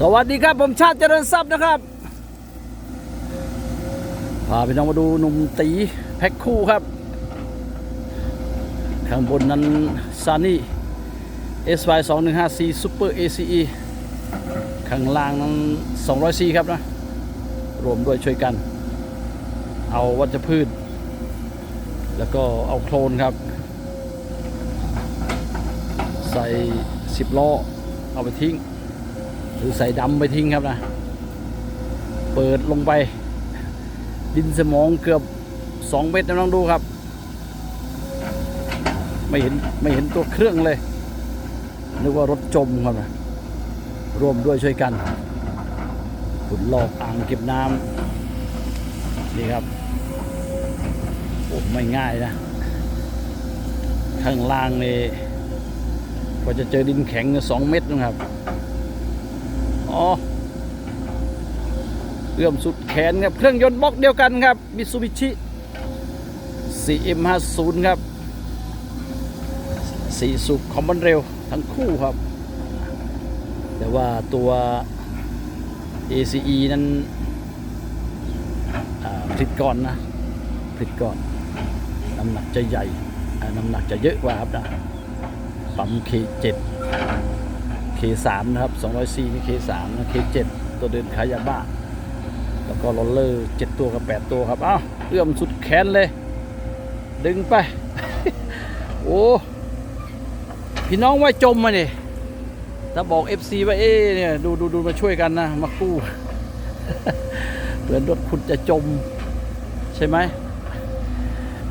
สวัสดีครับผมชาติเจริญทรัพย์นะครับพาไปน้องมาดูหนุ่มตีแพ็คคู่ครับข้างบนนั้นซานี่ SY 2 1 5 4 Super ACE ข้างล่างนั้น200 c ครับนะ รวมด้วยช่วยกัน เอาวัชพืช แล้วก็เอาโคลนครับ ใส่ 10 ล้อ เอาไปทิ้ง หรือใส่ดำไปทิ้งครับนะ เปิดลงไป ดินสมองเกือบ2เมตรนะน้องดูครับ ไม่เห็นไม่เห็นตัวเครื่องเลยนึกว่ารถจมครับนะร่วมด้วยช่วยกันขุดลอกอ่างเก็บน้ำนี่ครับโอ้ไม่ง่ายนะ ข้างล่างนี่ก็จะเจอดินแข็งสองเมตรนะครับ อ๋อเอื้อมสุดแขนครับ เครื่องยนต์บล็อกเดียวกันครับมิซูบิชิ CM50 ครับสี่สูบคอมบันเร็วทั้งคู่ครับ แต่ว่าตัว ACE นั้นผลิตก่อนนะผลิตก่อน น้ำหนักจะใหญ่ น้ำหนักจะเยอะกว่าครับนะปั๊ม K7 K3 นะครับ 200C นี่ K3 นะ K7 ตัวเดินขายยาบ้า แล้วก็โรลเลอร์ 7 ตัวกับ 8 ตัวครับ อ้าวเอื้อมสุดแขนเลย ดึงไป โอ้ พี่น้องว่าจมมาเนี่ยถ้าบอก FC ว่าเอ๊เนี่ย ดูดูดูมาช่วยกันนะ มากู้เหมือนรถคุณจะจม ใช่ไหม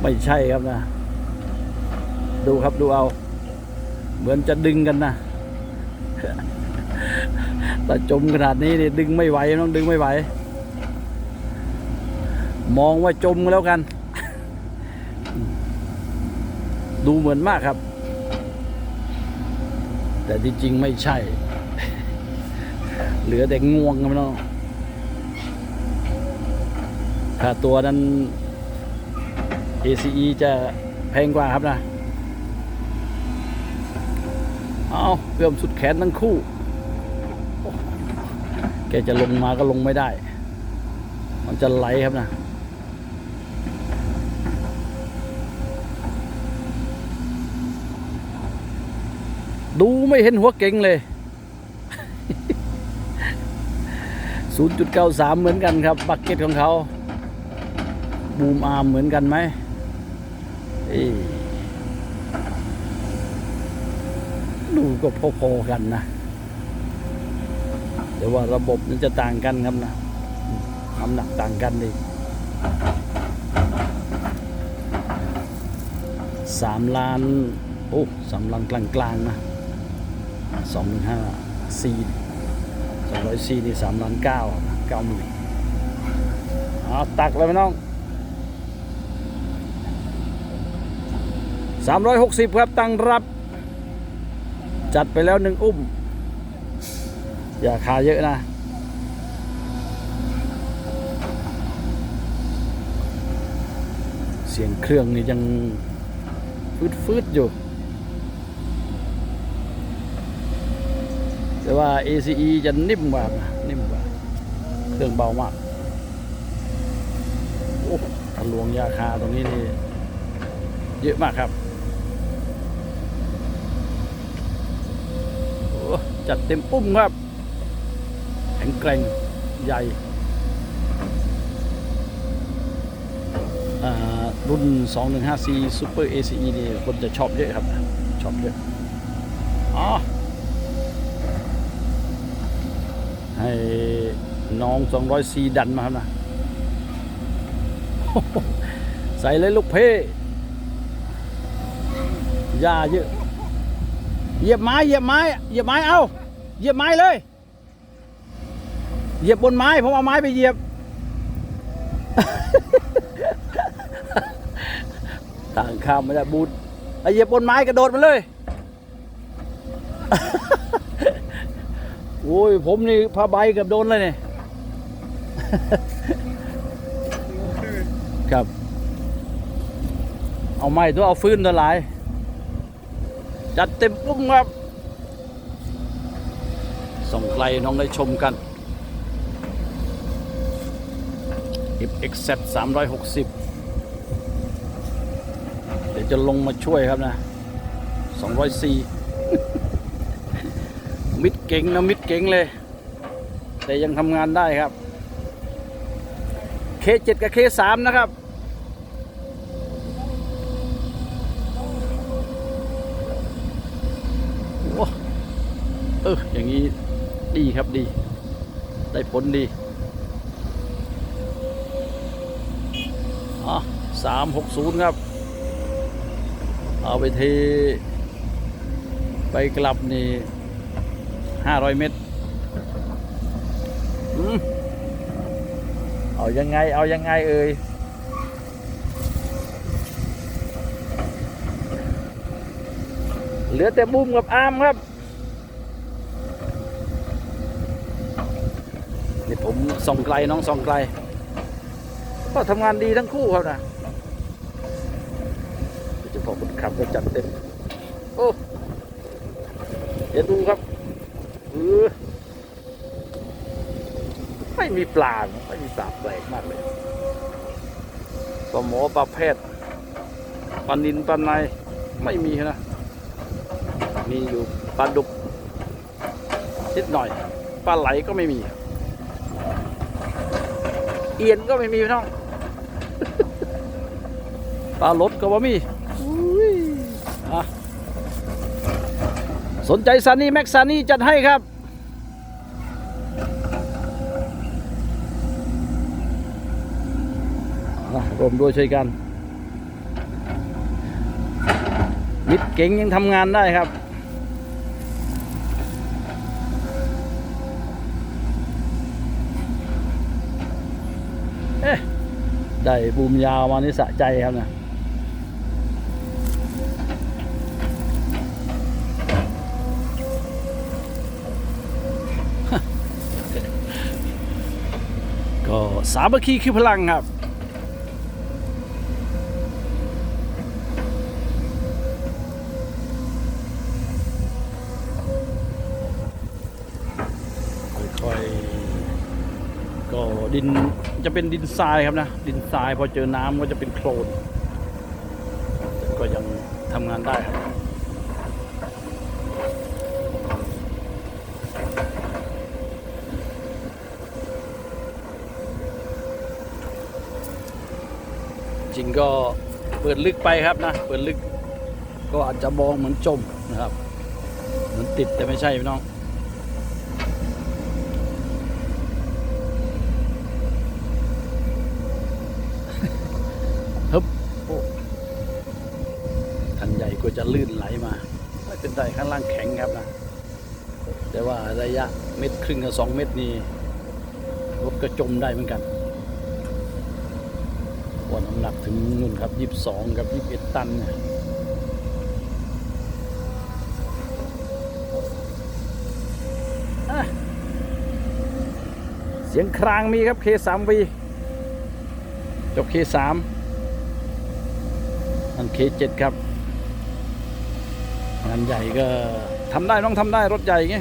ไม่ใช่ครับนะ ดูครับดูเอา เหมือนจะดึงกันนะ แต่จมขนาดนี้นี่ดึงไม่ไหวน้องดึงไม่ไหว มองว่าจมแล้วกัน ดูเหมือนมากครับ แต่ที่จริงไม่ใช่ เหลือแต่งวงครับน้องค่าตัวนั้น ACE จะแพงกว่าครับนะ เอาเอื้อมสุดแขนทั้งคู่ แกจะลงมาก็ลงไม่ได้ มันจะไหลครับนะดูไม่เห็นหัวเก่งเลย 0.93 เหมือนกันครับ บักเก็ตของเขา บูมอาร์มเหมือนกันไหมเอ้ยดู ก็พอๆกันนะแต่ว่าระบบนั้นจะต่างกันครับนะน้ำหนักต่างกันอีกสามล้าน โอ้สามล้านกลางๆนะสองหนึ่งห้าซีสองร้อยซีนี่สามล้านเก้าเก้าหมื่นเอาตักเลยพี่น้องสามร้อยหกสิบครับตั้งรับ จัดไปแล้วหนึ่งอุ้ม อย่าคาเยอะนะ เสียงเครื่องนี่ยังฟืดๆอยู่ แต่ว่า ACE จะนิ่มกว่านะนิ่มกว่า เครื่องเบามากโอ้ทะลวงยาคาตรงนี้นี่เยอะมากครับ โอ้ จัดเต็มปุ้มครับ แข็งแกร่งใหญ่อ่ารุ่น 215C Super ACE นี่คนจะชอบเยอะครับ ชอบเยอะอ๋อให้น้อง 200ซีดันมาครับนะ ใส่เลยลูกเพ่ยาเยอะเหยียบไม้เหยียบไม้เหยียบไม้เอา เหยียบไม้เลย เหยียบบนไม้ผมเอาไม้ไปเหยียบ ต่างข้ามไม่ได้บูดไอเหยียบบนไม้กระโดดมาเลย โอ้ยผมนี่ผ้าใบกับโดนเลยเนี่ยครับ เอาไม้ตัวเอาฟืนตัวหลาย จัดเต็มปุ้มครับ ส่งไกลน้องได้ชมกัน FXZ 360 เดี๋ยวจะลงมาช่วยครับนะ 204 มิดเก่งนะมิดเก่งเลย แต่ยังทำงานได้ครับ K7 กับ K3 นะครับโอ้เอออย่างนี้ ดีครับดี ได้ผลดีอะสามหกศูนย์ครับ เอาไปเท ไปกลับนี่ห้าร้อยเมตรอืมเอายังไง เอายังไงเอ่ยเหลือแต่บุ้มกับอามครับ นี่ผม ส่องไกลน้องส่องไกล ก็ทำงานดีทั้งคู่ครับนะโดยเฉพาะคนขับก็จัดเต็มโอ้เดี๋ยวดูครับเออไม่มีปลาไม่มีปลาแปลกมากเลยปลาหมอปลาแพทย์ปลานินปลาในไม่มีนะ มีอยู่ปลาดุกนิดหน่อยปลาไหลก็ไม่มี เอียนก็ไม่มีพี่น้องปลารถก็ว่ามีอุ้ยอะสนใจซานี่แม็กซานี่จัดให้ครับอะรวมด้วยช่วยกันมิดเก่งยังทำงานได้ครับ เอ๊ะ ได้บูมยาวมานี่สะใจครับนะก็สามัคคีคือพลังครับ ค่อยๆ ก็ดิน จะเป็นดินทรายครับนะ ดินทรายพอเจอน้ำก็จะเป็นโคลนก็ยังทำงานได้ครับจริงก็เปิดลึกไปครับนะ เปิดลึกก็อาจจะมองเหมือนจมนะครับ เหมือนติดแต่ไม่ใช่พี่น้อง ฮึบโอ้คันใหญ่ ก็จะลื่นไหลมา ไม่เป็นไรข้างล่างแข็งครับนะ แต่ว่าระยะเม็ดครึ่งกับสองเม็ดนี่รถก็จมได้เหมือนกันว่าน้ำหนักถึงนู่นครับยี่สิบสองกับยี่สิบเอ็ดตันเนี่ยเสียงครางมีครับ K3V จบ K3 อัน K7 ครับ งานใหญ่ก็ทำได้ต้องทำได้รถใหญ่ไง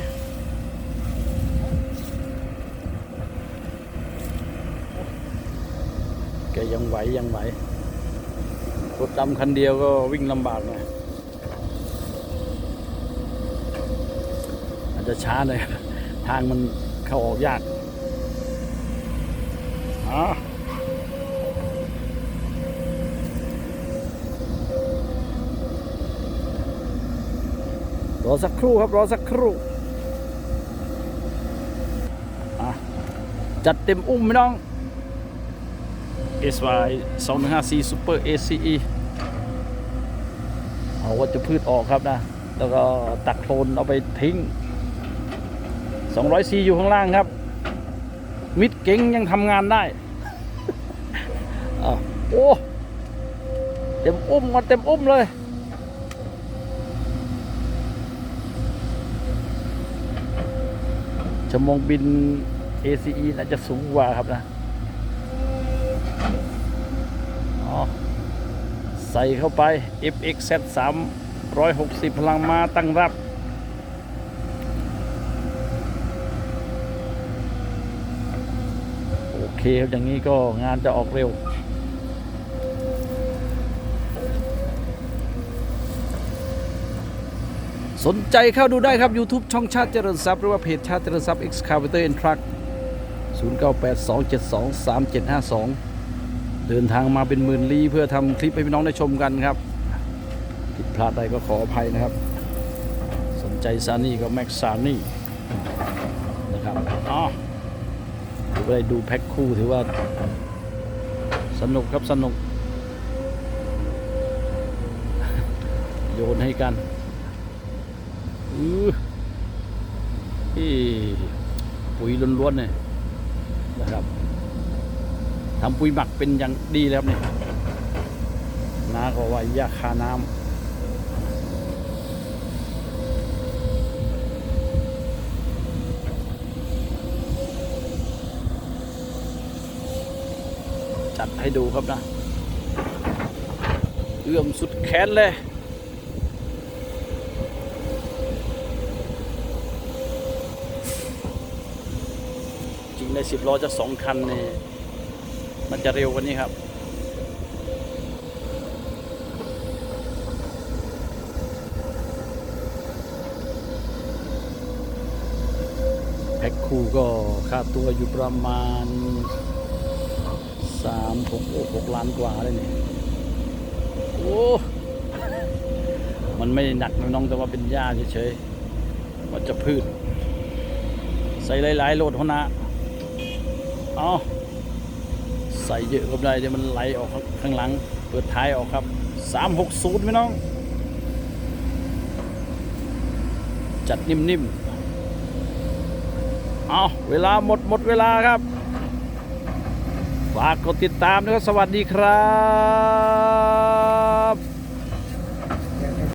แกยังไหวยังไหวรถดำคันเดียวก็วิ่งลำบากหน่อยอาจจะช้าหน่อยทางมันเข้าออกยากอ๋อ อสักครู่ครับ รอสักครู่จัดเต็มอุ้มพี่น้อง SY 2154 Super ACE เอาวัชพืชออกครับนะ แล้วก็ตักโคลนเอาไปทิ้ง 200 c อยู่ข้างล่างครับ มิดเก่งยังทำงานได้อโอ้ เต็มอุ้มมาเต็มอุ้มเลย ชั่วโมงบิน ACE น่าจะสูงกว่าครับนะใส่เข้าไป FXZ 360 พลังมาตั้งรับ โอเคอย่างนี้ก็งานจะออกเร็ว สนใจเข้าดูได้ครับ YouTube ช่องชาติเจริญทรัพย์หรือว่าเพจชาติเจริญทรัพย์ Excavator and Truck 0982723752 เดินทางมาเป็นหมื่นลี้เพื่อทำคลิปให้พี่น้องได้ชมกันครับผิดพลาดใดก็ขออภัยนะครับ สนใจซานี่ก็แม็กซานี่นะครับอ๋อถือว่าได้ดูแพ็คคู่ถือว่า สนุกครับสนุก โยนให้กันอือ ที่ปุ๋ยล้วนๆเนี่ยนะครับทำปุ๋ยหมักเป็นอย่างดีแล้วเนี่ยน้าก็ว่ายาคาน้ำจัดให้ดูครับนะ เอื้อมสุดแขนเลย ในสิบล้อจะสองคันเนี่ยมันจะเร็วกว่านี้ครับแพ็คคู่ก็ค่าตัวอยู่ประมาณสามหกหกล้านกว่าเลยเนี่ยโอ้ มันไม่หนักนะน้องแต่ว่าเป็นหญ้าเฉยๆวัชพืช ใส่หลายๆโหลดหัวหน้า เอาใส่เยอะก็ได้เดี๋ยวมันไหลออกข้างหลัง เปิดท้ายออกครับ 360พี่น้อง จัดนิ่มๆ เอาเวลาหมดหมดเวลาครับ ฝากกดติดตามด้วยครับ สวัสดีครับ